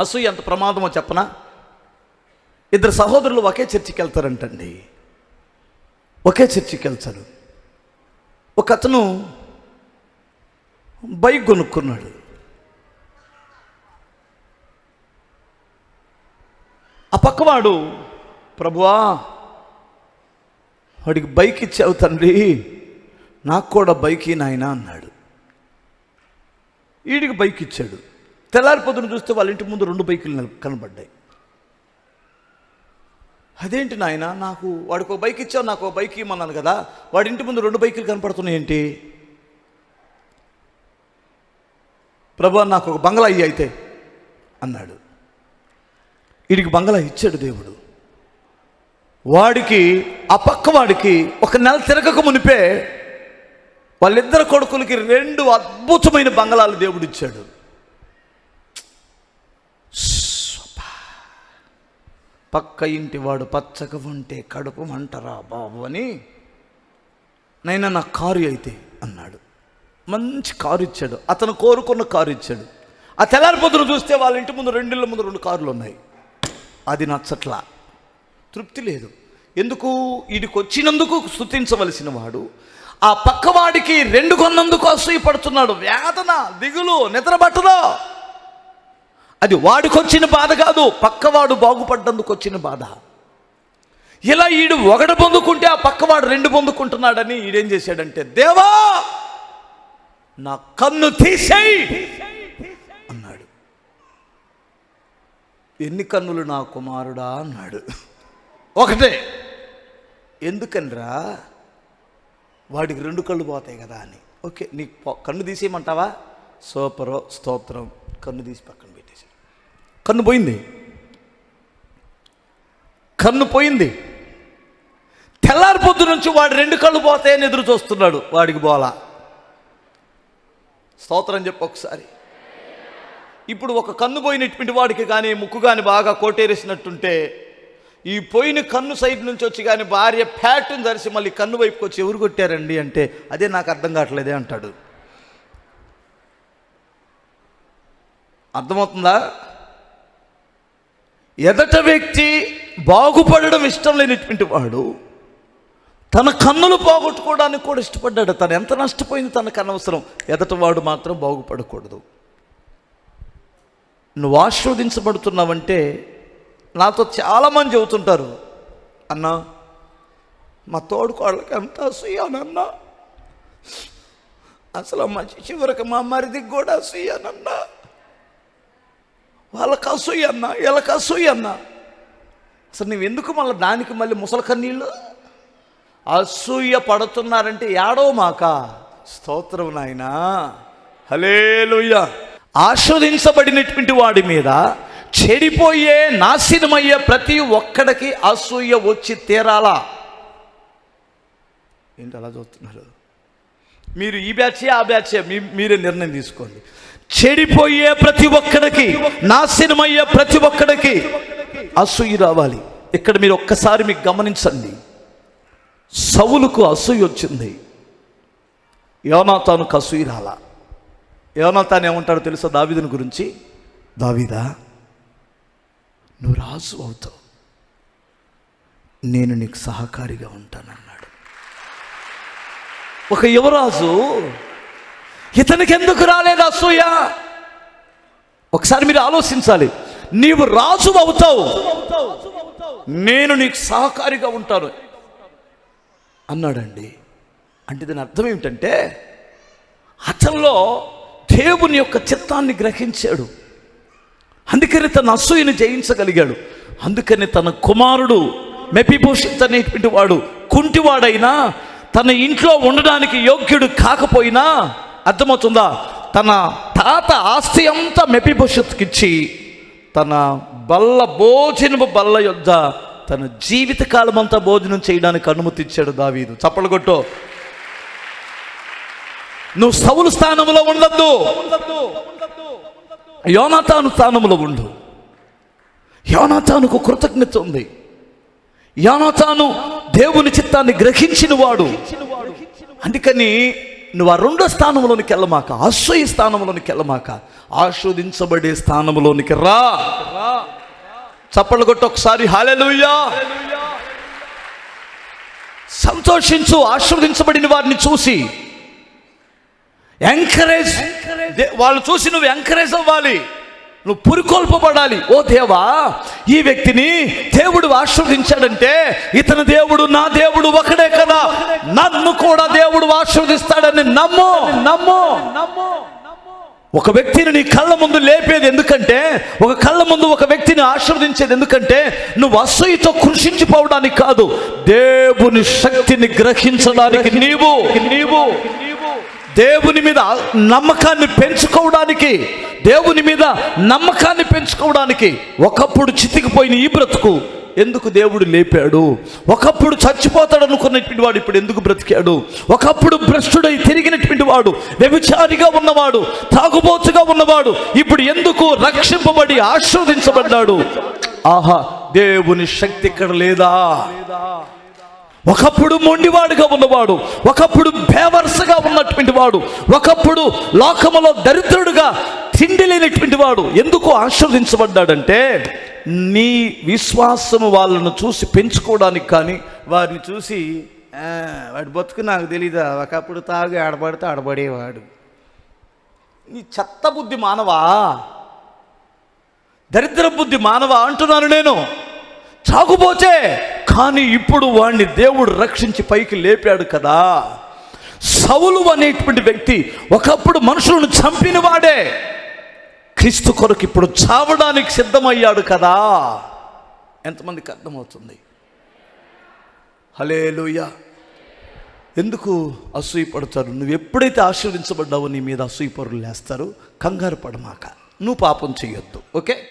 అసూయ ఎంత ప్రమాదమో చెప్పనా? ఇద్దరు సహోదరులు ఒకే చర్చికి వెళ్తారంటండి ఒకే చర్చికి వెళ్తారు ఒక అతను బైక్ కొనుక్కున్నాడు. ఆ పక్కవాడు ప్రభువా వాడికి బైక్ ఇచ్చావు తండ్రి. నాకు కూడా బైక్ నాయనా అన్నాడు. వీడికి బైక్ ఇచ్చాడు తెల్లారి పొద్దున చూస్తే వాళ్ళ ఇంటి ముందు రెండు బైకులు కనబడ్డాయి. అదేంటి నాయన నాకు వాడికి ఒక బైక్ ఇచ్చావు నాకు ఒక బైక్ ఇమ్మన్నాను కదా వాడి ఇంటి ముందు రెండు బైకులు కనపడుతున్నాయి ఏంటి? ప్రభు నాకు ఒక బంగ్లా అయ్యి అయితే అన్నాడు. వీడికి బంగ్లా ఇచ్చాడు దేవుడు. వాడికి ఆ పక్క వాడికి ఒక నెల తిరగక మునిపే వాళ్ళిద్దరు కొడుకులకి రెండు అద్భుతమైన బంగళాలు దేవుడు ఇచ్చాడు పక్క ఇంటివాడు పచ్చగా ఉంటే కడుపు మంటరా బాబు అని నైనా నా కారు అయితే అన్నాడు. మంచి కారు ఇచ్చాడు. అతను కోరుకున్న కారు ఇచ్చాడు. ఆ తెల్లారి పొద్దున చూస్తే వాళ్ళ ఇంటి ముందు రెండిళ్ళ ముందు రెండు కార్లు ఉన్నాయి. అది నచ్చట్లా. తృప్తి లేదు. ఎందుకు? వీడికి వచ్చినందుకు స్థుతించవలసిన వాడు. ఆ పక్కవాడికి రెండు కొన్నందుకు అసూయపడుతున్నాడు వేదన దిగులు నిద్రపట్టదో అది వాడికొచ్చిన బాధ కాదు. పక్కవాడు బాగుపడ్డందుకు వచ్చిన బాధ. ఇలా ఈడు ఒకటి పొందుకుంటే ఆ పక్కవాడు రెండు పొందుకుంటున్నాడని ఈడేం చేశాడంటే దేవా నా కన్ను తీసేయి అన్నాడు. ఎన్ని కన్నులు నా కుమారుడా అన్నాడు. ఒకటే ఎందుకనరా? వాడికి రెండు కళ్ళు పోతాయి కదా అని. ఓకే నీకు కన్ను తీసేయమంటావా? సూపరో స్తోత్రం కన్ను తీసి పక్కన కన్ను పోయింది. కన్ను పోయింది. తెల్లారి నుంచి వాడు రెండు కళ్ళు పోతాయని ఎదురు చూస్తున్నాడు వాడికి బోలా. స్తోత్రం చెప్పు ఒకసారి. ఇప్పుడు ఒక కన్ను పోయినటువంటి వాడికి కానీ ముక్కు కానీ బాగా కోటేరేసినట్టుంటే ఈ పోయిన కన్ను సైడ్ నుంచి వచ్చి కానీ భార్య ఫ్యాట్ను ధరిసి మళ్ళీ కన్ను వైపుకి వచ్చి ఎవరు కొట్టారండి అంటే అదే నాకు అర్థం కావట్లేదే అంటాడు. అర్థమవుతుందా? ఎదట వ్యక్తి బాగుపడడం ఇష్టం లేనటువంటి వాడు తన కన్నులు పోగొట్టుకోవడానికి కూడా ఇష్టపడ్డాడు. తను ఎంత నష్టపోయింది తనకు అనవసరం. ఎదట వాడు మాత్రం బాగుపడకూడదు. నువ్వు ఆశీర్వదించబడుతున్నావంటే నాతో చాలామంది చెబుతుంటారు అన్నా మా తోడుకోళ్ళకి ఎంత అసూయానన్నా అసలు మా చివరికి మా మరిదికి కూడా అసూయానన్నా వాళ్ళకి అసూయ అన్న వీళ్ళకి అసూయ అన్న. అసలు నువ్వు ఎందుకు మళ్ళీ దానికి మళ్ళీ ముసలి కన్నీళ్ళు? అసూయ పడుతున్నారంటే ఏడో మాక? స్తోత్రం నాయనా. హలేలుయ్య ఆస్వాదించబడినటువంటి వాడి మీద చెడిపోయే నాశనమయ్యే ప్రతి ఒక్కడికి అసూయ వచ్చి తీరాలా. ఏంటి అలా చూస్తున్నారు? మీరు ఈ బ్యాచే ఆ బ్యాచే మీ మీరే నిర్ణయం తీసుకోండి. చెడిపోయే ప్రతి ఒక్కడికి నాశనమయ్యే ప్రతి ఒక్కడికి అసూయ రావాలి. ఇక్కడ మీరు ఒక్కసారి మీకు గమనించండి. సవులకు అసూయ వచ్చింది. యోనాతానుకు అసూయ రాలా. యోనాతాను ఏమంటాడో తెలుసా దావిదని గురించి? దావిదా నువ్వు రాజు అవుతావు. నేను నీకు సహకారిగా ఉంటానన్నాడు. ఒక యువరాజు ఇతనికి ఎందుకు రాలేదు అసూయ? ఒకసారి మీరు ఆలోచించాలి. నీవు రాజు అవుతావు. నేను నీకు సహకారిగా ఉంటాను. అన్నాడండి. అంటే దాని అర్థం ఏమిటంటే అతనిలో దేవుని యొక్క చిత్తాన్ని గ్రహించాడు. అందుకని తన అసూయను జయించగలిగాడు. అందుకని తన కుమారుడు మెపిభూషిత్ అనేటువంటి వాడు కుంటివాడైనా తన ఇంట్లో ఉండడానికి యోగ్యుడు కాకపోయినా అర్థమవుతుందా? తన తాత ఆస్తి అంతా మెపిభవిష్యత్తుకిచ్చి తన బల్ల భోజనము బల్ల యొద్ద తన జీవితకాలం అంతా భోజనం చేయడానికి అనుమతి ఇచ్చాడు దావీదు. చప్పలు కొట్టు. నువ్వు సౌలు స్థానంలో ఉండద్దు. యోనాతాను స్థానంలో ఉండు. యోనాతానుకు కృతజ్ఞత ఉంది. యోనాతాను దేవుని చిత్తాన్ని గ్రహించిన వాడు అందుకని నువ్వు ఆ రెండో స్థానంలోనికి వెళ్ళమాక అసూయ స్థానంలోనికి వెళ్ళమాక ఆస్వాదించబడే స్థానంలోనికి రా. చప్పట్లు కొట్టి ఒకసారి హాలెలుయ్యా సంతోషించు ఆశీర్వదించబడిన వారిని చూసి. ఎంకరేజ్ వాళ్ళు చూసి నువ్వు ఎంకరేజ్ అవ్వాలి. నువ్వు పురికొల్పబడాలి. ఓ దేవా ఈ వ్యక్తిని దేవుడు ఆశీర్వదించాడంటే ఇతని దేవుడు నా దేవుడు ఒకడే కదా. నన్ను కూడా దేవుడు ఆశీర్వదిస్తాడని నమ్ము. నమ్ము. నమ్ము ఒక వ్యక్తిని నీ కళ్ళ ముందు లేపేది ఎందుకంటే ఒక కళ్ళ ముందు ఒక వ్యక్తిని ఆశీర్వదించేది ఎందుకంటే నువ్వు అసూయతో కృషించిపోవడానికి కాదు దేవుని శక్తిని గ్రహించడానికి నీవు నీవు. దేవుని మీద నమ్మకాన్ని పెంచుకోవడానికి దేవుని మీద నమ్మకాన్ని పెంచుకోవడానికి ఒకప్పుడు చితికిపోయిన ఈ బ్రతుకు ఎందుకు దేవుడు లేపాడు? ఒకప్పుడు చచ్చిపోతాడు అనుకున్నటువంటి వాడు ఇప్పుడు ఎందుకు బ్రతికాడు? ఒకప్పుడు భ్రష్టుడై తిరిగినటువంటి వాడు వ్యభిచారిగా ఉన్నవాడు తాగుబోతుగా ఉన్నవాడు ఇప్పుడు ఎందుకు రక్షింపబడి ఆశీర్వదించబడ్డాడు? ఆహా దేవుని శక్తి ఇక్కడ లేదా? ఒకప్పుడు మొండివాడుగా ఉన్నవాడు ఒకప్పుడు బేవర్సగా ఉన్నటువంటి వాడు ఒకప్పుడు లోకములో దరిద్రుడుగా తిండి లేనటువంటి వాడు ఎందుకు ఆశీర్వదించబడ్డాడంటే నీ విశ్వాసము వాళ్ళను చూసి పెంచుకోవడానికి కానీ వారిని చూసి వాడు వాడి బతుకు నాకు తెలీదా? ఒకప్పుడు తాగి ఆడబడితే ఆడబడేవాడు. నీ చెత్త బుద్ధి మానవా? దరిద్ర బుద్ధి మానవా అంటున్నాను నేను. చాకుపోతే కానీ ఇప్పుడు వాణ్ణి దేవుడు రక్షించి పైకి లేపాడు కదా. సౌలు అనేటువంటి వ్యక్తి ఒకప్పుడు మనుషులను చంపిన వాడే క్రీస్తు కొరకు ఇప్పుడు చావడానికి సిద్ధమయ్యాడు కదా. ఎంతమందికి అర్థమవుతుంది? హలే లూయ ఎందుకు అసూయ పడతారు నువ్వు ఎప్పుడైతే ఆశీర్వించబడ్డావో నీ మీద అసూయపరులు లేస్తారు. కంగారు పడమాక. నువ్వు పాపం చేయొద్దు. ఓకే?